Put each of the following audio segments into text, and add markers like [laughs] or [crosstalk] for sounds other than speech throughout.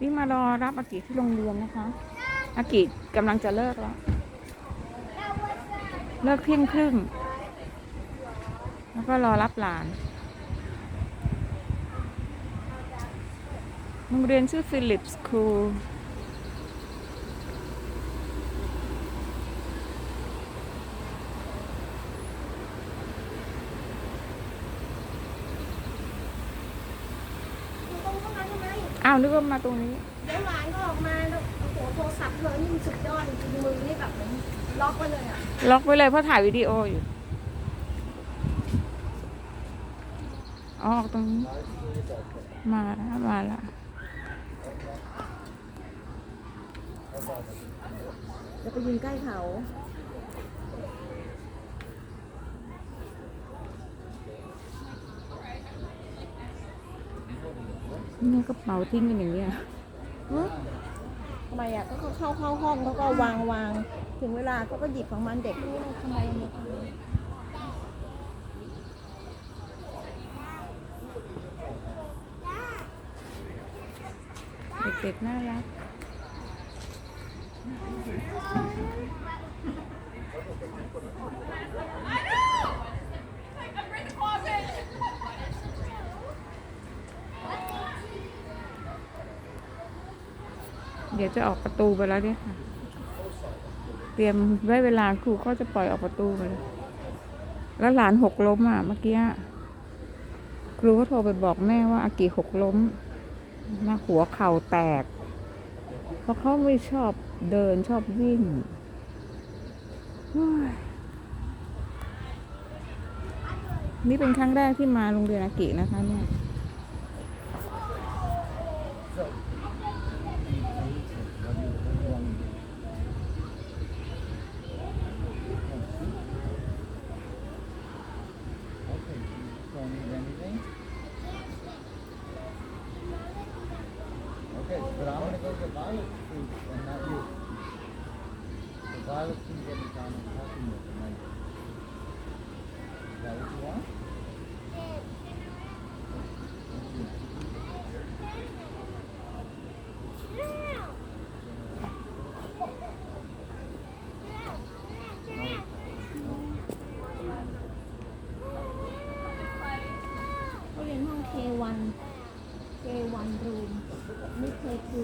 นี่มารอรับอากิที่โรงเรียนนะคะ อากิกำลังจะเลิกแล้ว เลิกเที่ยงครึ่ง แล้วก็รอรับหลาน โรงเรียนชื่อฟิลิปส์คูล ตรงเข้ามาทำไม อ้าว นึกว่ามาตรงนี้เดี๋ยวหลานก็ออกมาแล้วโอ้โหโทรศัพท์เธอนี่มันสุดยอดจริงๆมือนี่แบบเหมือนล็อกไว้เลยอะล็อกไว้เลยเพราะถ่ายวิดีโออยู่ออกตรงนี้ มาแล้วมาแล้วจะไปยืนใกล้เขา นี่กระเป๋าทิ้งกันอย่างเงี้ยทำไมอะก็เขาเข้าเข้าห้องเขาก็วางวางถึงเวลาเขาก็หยิบของมันเด็กนี่ทำไมเนี่ยเด็กๆน่ารัก เดี๋ยวจะออกประตูไปแล้วเนี่ยค่ะ เตรียมไว้เวลาครูก็จะปล่อยออกประตูไปแล้วแล้วหลานหกล้มอะเมื่อกี้ครูก็โทรไปบอกแม่ว่าอากิหกล้มหน้าหัวเข่าแตก เพราะเขาไม่ชอบเดินชอบวิ่งนี่เป็นครั้งแรกที่มาโรงเรียนอากินะคะเนี่ย Okay, but I'm gonna go get Violet food and not you. So Violet can get it down and K1 K1 room ไม่เคยคื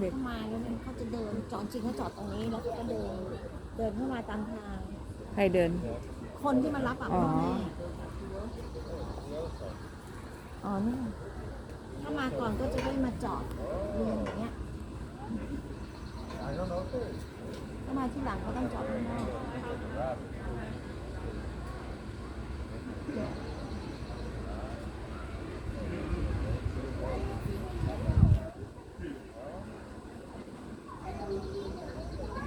เด็กเข้ามาแล้วมันเขาจะเดินจอดจริงเขาจอดตรงนี้แล้วเขาก็เดินเดินเข้ามาตามทาง ใครเดิน คนที่มารับอะอ๋อพ่อแม่อ๋อนี่ถ้ามาก่อนก็จะได้มาจอดเรียนอย่างเงี้ย I don't know. ถ้ามาที่หลังก็ต้องจอดข้างนอก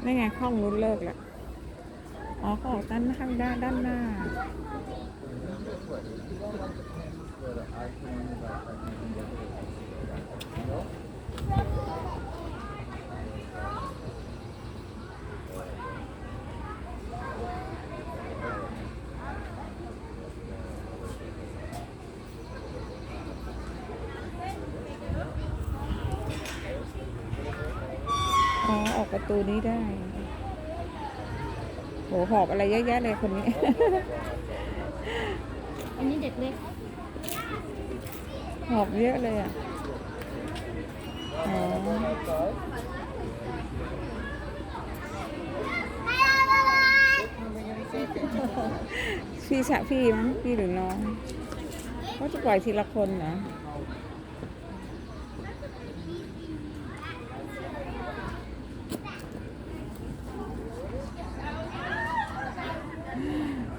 นี่ไงห้องนู้นเลิกแล้วอ๋อเขาออกด้านข้างด้านด้านหน้าอ๋อ ประตูนี้ได้ โหหอบอะไรเยอะแยะเลยคนนี้ อันนี้เด็กเล็ก หอบเยอะเลยอะอ๋อพี่ชะพี่มั้งพี่หรือน้องเขาจะปล่อยทีละคนเห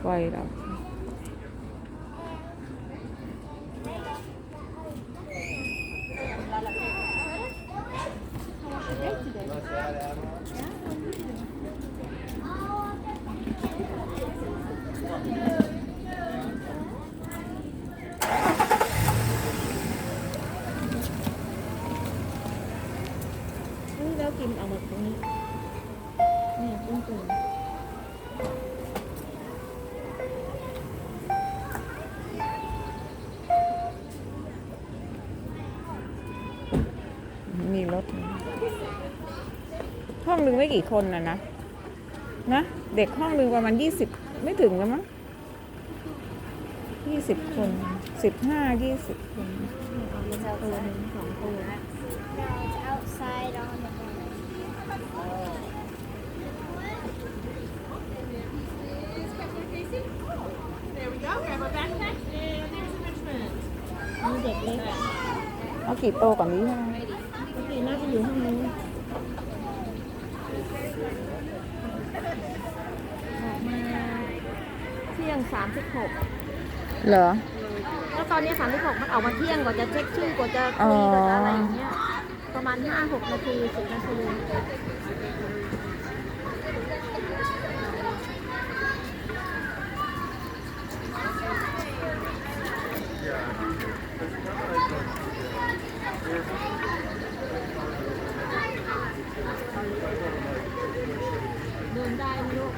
รอปล่อยแล้ว How was your day today? Yeah, เฮ้ยแล้วกินเอาหมดตรงนี้เนี่ยกุ้งตุ๋น มีรถ ห้องหนึ่งไม่กี่คนนะนะนะเด็กห้องหนึ่งประมาณยี่สิบไม่ถึงแล้วมั้งยี่สิบคนสิบห้ายี่สิบคนเอาลงมาตัวหนึ่งสองตัว No, it's outside on the corner. There we go. Grab our backpack and there's enrichment. มีเด็กเล็กเอากี่โตวก่อนนี้ใช่ไหมเมื่อกี้น่าจะอยู่ห้องนู้นออกมาเที่ยงสามสิบหกเหรอ แล้วตอนนี้สามสิบหกมันออกมาเที่ยงกว่าจะเช็คชื่อกว่าจะอ๋คุอยกว่าจะอะไรอย่างเงี้ยประมาณห้าหกนาทีสิบนาที เดินได้ไหมลูก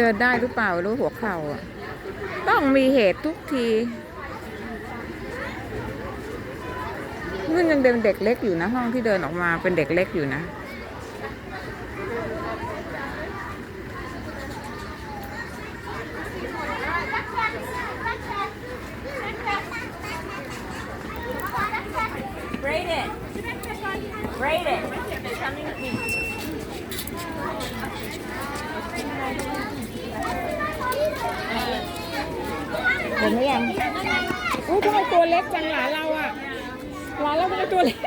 เดินได้หรือเปล่ารู้หัวเข่าอะ ต้องมีเหตุทุกทีนี่ยังเป็นเด็กเล็กอยู่นะ ห้องที่เดินออกมาเป็นเด็กเล็กอยู่นะ Braid it. Braid it. Coming with me. เห็นไหมยังอุ้ยทำไมตัวเล็กจังหลานเราอะหลานเราทำไมตัวเล็ก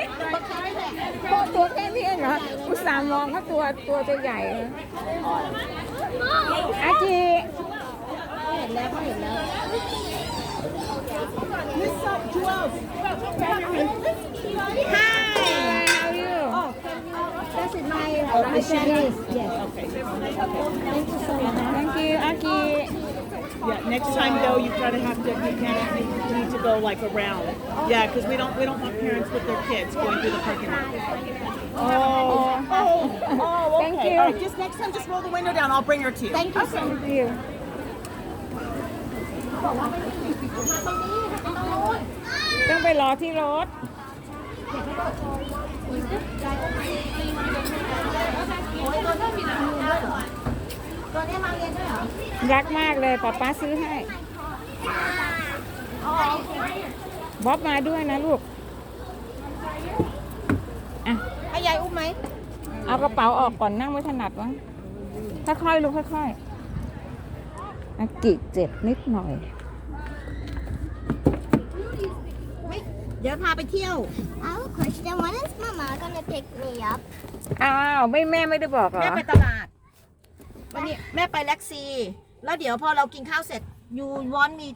ตัวตัวแค่นี้เองเหรออุตส่าห์มองว่าตัวตัวจะใหญ่เลยอาจีเห็นแล้วเขาเห็นแล้ว How are you? That's it my my Chinese yes okay thank you so much Thank you, Aki. Yeah, next time though, you gotta have to, you can't, you need to go like around. Yeah, because we don't, we don't want parents with their kids going through the parking lot. Oh, oh, [laughs] oh, Thank okay. you. All right, just next time, just roll the window down. I'll bring her to you. thank you so much Thank you. ต้องไปรอที่รถ ตัวนี้มาเรียนด้วยเหรอรักมากเลยป๊าป๊าซื้อให้บ๊อบมาด้วยนะลูกอะให้ยายอุ้มไหม เอากระเป๋าออกก่อนนั่งไม่ถนัดวะค่อยๆลูกค่อยๆอากิเจ็บนิดหน่อย เดี๋ยวพาไปเที่ยว I have a question. When is Mama gonna pick me up? อ้าว ไม่แม่ไม่ได้บอกเหรแม่อไปตลาด วันนี้แม่ไปแล็กซี แล้วเดี๋ยวพอเรากินข้าวเสร็จยูวอนมี